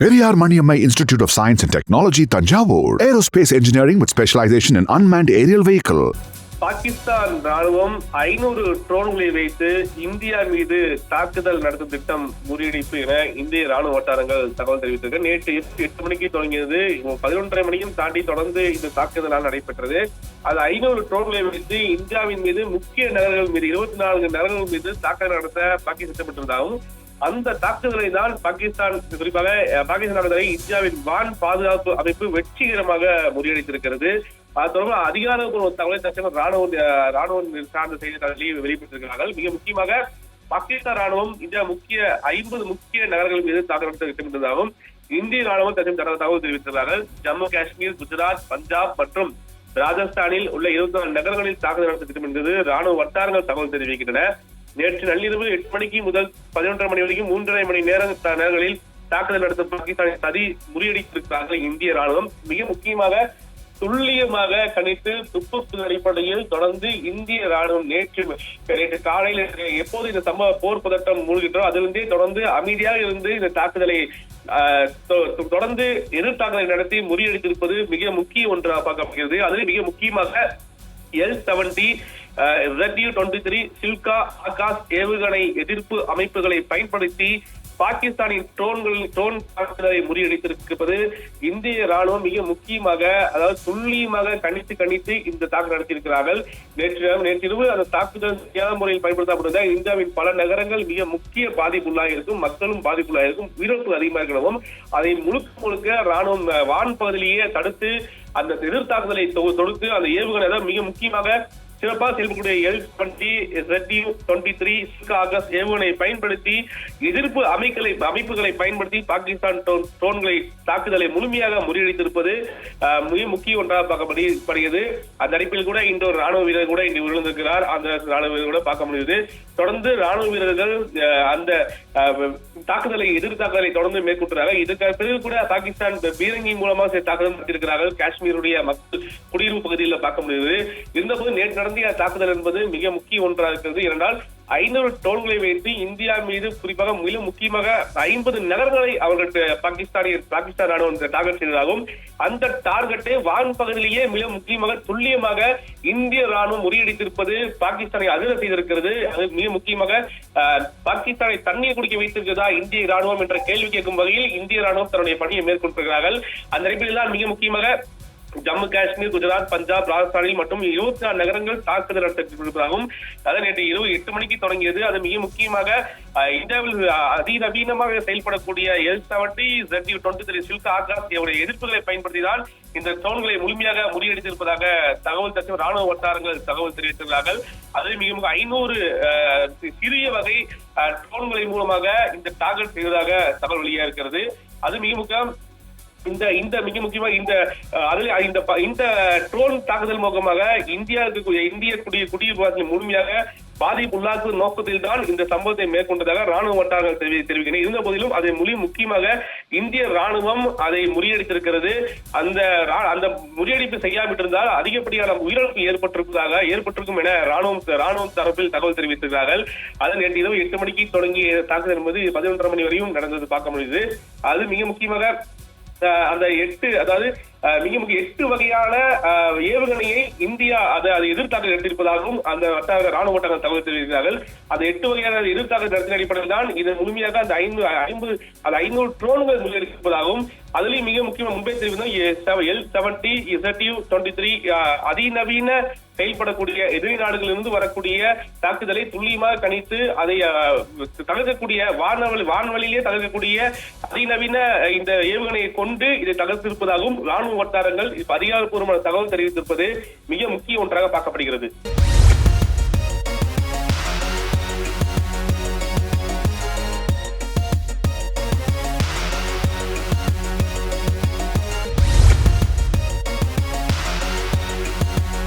Periyar Maniammai institute of science and technology Thanjavur aerospace engineering with specialization in unmanned aerial vehicle Pakistan ராணுவம் ஐநூறு ட்ரோன்களை வைத்து India மீது தாக்குதல் நடத்தும் திட்டம் முறியடிப்பு என இந்திய ராணுவ வட்டாரங்கள் தகவல் தெரிவித்திருக்க. நேற்று எட்டு எட்டு மணிக்கு தொடங்கியது. பதினொன்றரை மணியும் தாண்டி தொடர்ந்து இந்த தாக்குதலால் நடைபெற்றது. அது ஐநூறு ட்ரோன்களை வைத்து இந்தியாவின் மீது முக்கிய நகரங்கள் மீது இருபத்தி நான்கு நகரங்கள் மீது தாக்குதல் நடத்த பாகிஸ்தான் திட்டமிட்டிருந்தாகவும் அந்த தாக்குதலை தான் பாகிஸ்தான் குறிப்பாக பாகிஸ்தான் இந்தியாவின் வான் பாதுகாப்பு அமைப்பு வெற்றிகரமாக முறியடித்திருக்கிறது. அது தொடர்பாக அதிகாரப்பூர்வ தகவலை தற்சமயம் ராணுவ ராணுவம் சார்ந்த செய்தித்தாளர்களை வெளியிட்டிருக்கிறார்கள். மிக முக்கியமாக பாகிஸ்தான் ராணுவம் இந்தியா முக்கிய ஐம்பது முக்கிய நகரங்கள் மீது தாக்குதல் நடத்த திட்டமிட்டதாகவும் இந்திய ராணுவம் தற்சமயம் தனது தகவல் தெரிவித்திருக்கிறார்கள். ஜம்மு காஷ்மீர் குஜராத் பஞ்சாப் மற்றும் ராஜஸ்தானில் உள்ள இருபத்தி நாலு நகரங்களில் தாக்குதல் நடத்த திட்டமிட்டது ராணுவ வட்டாரங்கள் தகவல் தெரிவிக்கின்றன. நேற்று நள்ளிரவு எட்டு மணிக்கு முதல் பதினொன்றரை மணி வரைக்கும் மூன்றரை மணி நேரம் நேரங்களில் தாக்குதல் நடத்த பாகிஸ்தானை சதி முறியடித்திருக்கிறார்கள் இந்திய ராணுவம் மிக முக்கியமாக துல்லியமாக கணித்து துப்பு அடிப்படையில் தொடர்ந்து இந்திய ராணுவம் நேற்று நேற்று காலையில் எப்போது இந்த சம்பவ போர் பதட்டம் மூழ்கின்றோ அதிலிருந்தே தொடர்ந்து அமைதியாக இருந்து இந்த தாக்குதலை ஆஹ், தொ- தொடர்ந்து எதிர் தாக்குதலை நடத்தி முறியடித்திருப்பது மிக முக்கிய ஒன்றாக பார்க்கப்படுகிறது. அதில் மிக முக்கியமாக L seventy ZU twenty three Shilka Akash ஏவுகணை எதிர்ப்பு அமைப்புகளை பயன்படுத்தி பாகிஸ்தானின் ட்ரோன்களின் ட்ரோன் தாக்குதலை முறியடித்திருப்பது இந்திய ராணுவம் மிக முக்கியமாக அதாவது துல்லியமாக கணித்து கணித்து இந்த தாக்குதல் நடத்தியிருக்கிறார்கள். நேற்று நேற்றிரவு அந்த தாக்குதல் சரியான முறையில் பயன்படுத்தப்பட்டிருந்த இந்தியாவின் பல நகரங்கள் மிக முக்கிய பாதிப்புள்ளாக இருக்கும் மக்களும் பாதிப்புள்ளாக இருக்கும் உயிரிழப்பு அதிகமாக இருக்கவும் அதை முழுக்க முழுக்க ராணுவம் வான் பகுதியிலேயே தடுத்து அந்த எதிர்த்தாக்குதலை தொடுத்து அந்த ஏவுகணை தான் மிக முக்கியமாக சிறப்பாக செயல்படக்கூடிய L twenty ZU twenty three Akash ஏவுகணை பயன்படுத்தி எதிர்ப்பு அமைப்புகளை அமைப்புகளை பயன்படுத்தி பாகிஸ்தான் ட்ரோன்களை தாக்குதலை முழுமையாக முறியடித்திருப்பது மிக முக்கிய ஒன்றாக பார்க்கப்படுகிறது அந்த அடிப்பில் கூட இன்று ஒரு ராணுவ வீரர் கூட இன்று விழுந்திருக்கிறார் அந்த ராணுவ வீரர் கூட பார்க்க முடியுது. தொடர்ந்து ராணுவ வீரர்கள் அஹ், அந்த அஹ், தாக்குதலை எதிர் தாக்குதலை தொடர்ந்து மேற்கொண்டார்கள் இதற்கு பிறகு கூட பாகிஸ்தான் பீரங்கி மூலமாக தாக்குதல் நடத்தியிருக்கிறார்கள். காஷ்மீருடைய மக்கள் குடியிருப்பு பகுதியில் பார்க்க முடியுது. இருந்தபோது நேற்று நடந்த தாக்குதல் என்பது மிக முக்கிய ஒன்றாக இருக்கிறது. ஏனென்றால் ஐநூறு டோன்களை வைத்து இந்தியா மீது குறிப்பாக மிக முக்கியமாக ஐம்பது நகரங்களை அவர்கள் பாகிஸ்தானிய பாகிஸ்தான் ராணுவம் டார்கெட் செய்ததாகவும் அந்த டார்கெட்டை வான் பகுதியிலேயே மிக முக்கியமாக துல்லியமாக இந்திய ராணுவம் முறியடித்திருப்பது பாகிஸ்தானை அதிர செய்திருக்கிறது. அது மிக முக்கியமாக அஹ், பாகிஸ்தானை தண்ணீர் குடிக்க வைத்திருக்கிறதா இந்திய ராணுவம் என்ற கேள்வி கேட்கும் வகையில் இந்திய ராணுவம் தன்னுடைய பணியை மேற்கொண்டிருக்கிறார்கள். அந்த அடிப்படையில் தான் மிக முக்கியமாக ஜம்மு காஷ்மீர் குஜராத் பஞ்சாப் ராஜஸ்தானில் மற்றும் இருபத்தி நாலு நகரங்கள் தாக்குதல் நடத்தப்பட்டிருப்பதாகவும் அது நேற்று இரவு எட்டு மணிக்கு தொடங்கியது. அது மிக முக்கியமாக இந்தியாவில் அதிநவீனமாக செயல்படக்கூடிய L seventy ZU twenty three Shilka Akash இவருடைய எதிர்ப்புகளை பயன்படுத்தினால் இந்த ட்ரோன்களை முழுமையாக முறியடித்திருப்பதாக தகவல் தச்சம் ராணுவ வட்டாரங்கள் தகவல் தெரிவித்துள்ளார்கள். அதில் மிக ஐநூறு சிறிய வகை அஹ், ட்ரோன்களை மூலமாக இந்த டார்கெட் செய்வதாக தகவல் வெளியாக இருக்கிறது அது மிக முக்கியம் இந்த இந்த மிக முக்கியமா இந்த அதுல இந்த ப- இந்த ட்ரோன் தாக்குதல் மூலமாக இந்தியாவுக்கு இந்திய குடிய குடியிருப்பு முழுமையாக பாதிப்பு உள்ளாக்கும் நோக்கத்தில் தான் இந்த சம்பவத்தை மேற்கொண்டதாக ராணுவ வட்டாரங்கள் தெரிவி தெரிவிக்கின்றன. இருந்த போதிலும் அதை மொழி முக்கியமாக இந்திய ராணுவம் அதை முறியடித்திருக்கிறது. அந்த அந்த முறியடிப்பு செய்யாவிட்டிருந்தால் அதிகப்படியான உயிரிழப்பு ஏற்பட்டிருப்பதாக ஏற்பட்டிருக்கும் என ராணுவம் ராணுவம் தரப்பில் தகவல் தெரிவித்திருக்கிறார்கள். அதன் நேற்று இரவு எட்டு மணிக்கு தொடங்கிய தாக்குதல் என்பது பதினொன்றரை மணி வரையும் நடந்தது பார்க்க முடியுது. அது மிக முக்கியமாக அந்த எட்டு அதாவது அஹ் மிக எட்டு வகையான அஹ், ஏவுகணையை இந்தியா அதை அதை எதிர்த்தாக்கல் நடத்தியிருப்பதாகவும் அந்த வட்டார ராணுவ வட்டாரங்கள் தகவல் தெரிவிக்கிறார்கள். அந்த எட்டு வகையான எதிர்த்தாக்கல் நடத்தின அடிப்படையில் தான் இது முழுமையாக அந்த ஐநூறு ஐம்பது அந்த ஐநூறு ட்ரோன்கள் முறியடிப்பதாகவும் அதுலயும் மிக முக்கியமா Mumbai தெரிவித்தோம் L seventy ZU twenty three அதிநவீன செயல்படக்கூடிய எதிரி நாடுகளிலிருந்து வரக்கூடிய தாக்குதலை துல்லியமாக கணித்து அதை தகர்க்கக்கூடிய வானவெளி வான்வழியிலே தகர்க்கக்கூடிய அதிநவீன இந்த ஏவுகணையை கொண்டு இதை தகர்த்திருப்பதாகவும் ராணுவ வட்டாரங்கள் இப்ப அதிகாரப்பூர்வமான தகவல் தெரிவித்திருப்பது மிக முக்கிய ஒன்றாக பார்க்கப்படுகிறது.